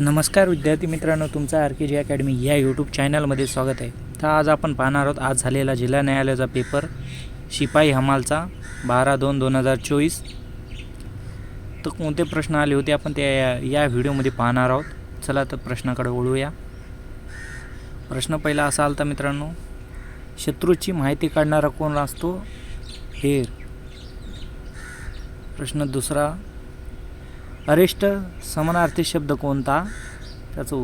नमस्कार विद्यार्थी मित्रांनो तुमचा आर के जी अकॅडमी या यूट्यूब चॅनलमध्ये स्वागत आहे. तर आज आपण पाहणार आहोत आज झालेला जिल्हा न्यायालयाचा पेपर शिपाई हमालचा बारा दोन दोन हजार चोवीस. तर कोणते प्रश्न आले होते आपण त्या या व्हिडिओमध्ये पाहणार आहोत. चला तर प्रश्नाकडे ओळूया प्रश्न पहिला असा आला होता मित्रांनो शत्रूची माहिती काढणारा कोण असतो? हेर प्रश्न दुसरा अरिष्ट समानार्थी शब्द कोणता? त्याचं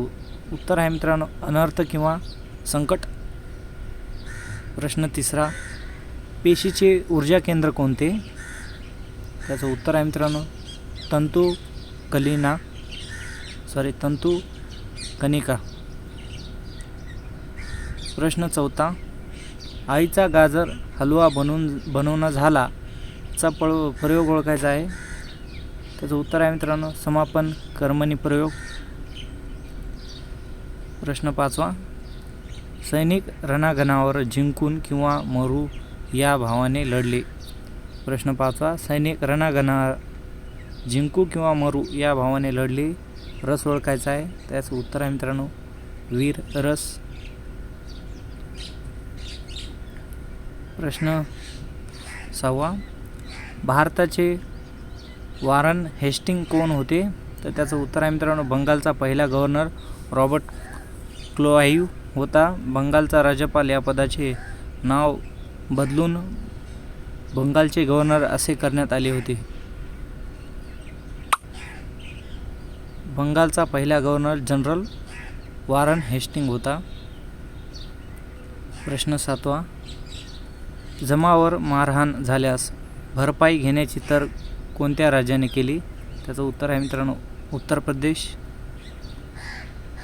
उत्तर आहे मित्रांनो अनर्थ किंवा संकट. प्रश्न तिसरा पेशीचे ऊर्जा केंद्र कोणते? त्याचं उत्तर आहे मित्रांनो तंतू कलिना सॉरी तंतू कनिका प्रश्न चौथा आईचा गाजर हलवा बनवून बनवणं झाला चा पळ प्रयोग ओळखायचा आहे. त्याचं उत्तर आहे मित्रांनो समापन कर्मणी प्रयोग. प्रश्न पाचवा. सैनिक रणांगणावर जिंकून किंवा मरू या भावाने लढले. प्रश्न पाचवा. सैनिक रणांगणा जिंकू किंवा मरू या भावाने लढले. रस ओळखायचा आहे. त्याचं उत्तर आहे मित्रांनो वीर रस. प्रश्न सहावा. भारताचे वारन हेस्टिंग कोण होते. तर त्याचं उत्तर आहे मित्रांनो बंगालचा पहिला गव्हर्नर रॉबर्ट क्लोआईव्ह होता. बंगालचा राज्यपाल या पदाचे नाव बदलून बंगालचे गव्हर्नर असे करण्यात आले होते. बंगालचा पहिला गव्हर्नर जनरल वारन हेस्टिंग होता. प्रश्न सातवा जमावर मारहाण झाल्यास भरपाई घेण्याची तर कोणत्या राज्याने केली? त्याचं उत्तर आहे मित्रांनो उत्तर प्रदेश.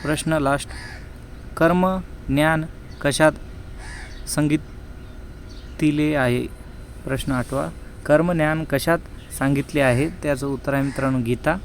प्रश्न लास्ट कर्म ज्ञान कशात सांगितले आहे? प्रश्न आठवा. कर्मज्ञान कशात सांगितले आहे? त्याचं उत्तर आहे मित्रांनो गीता.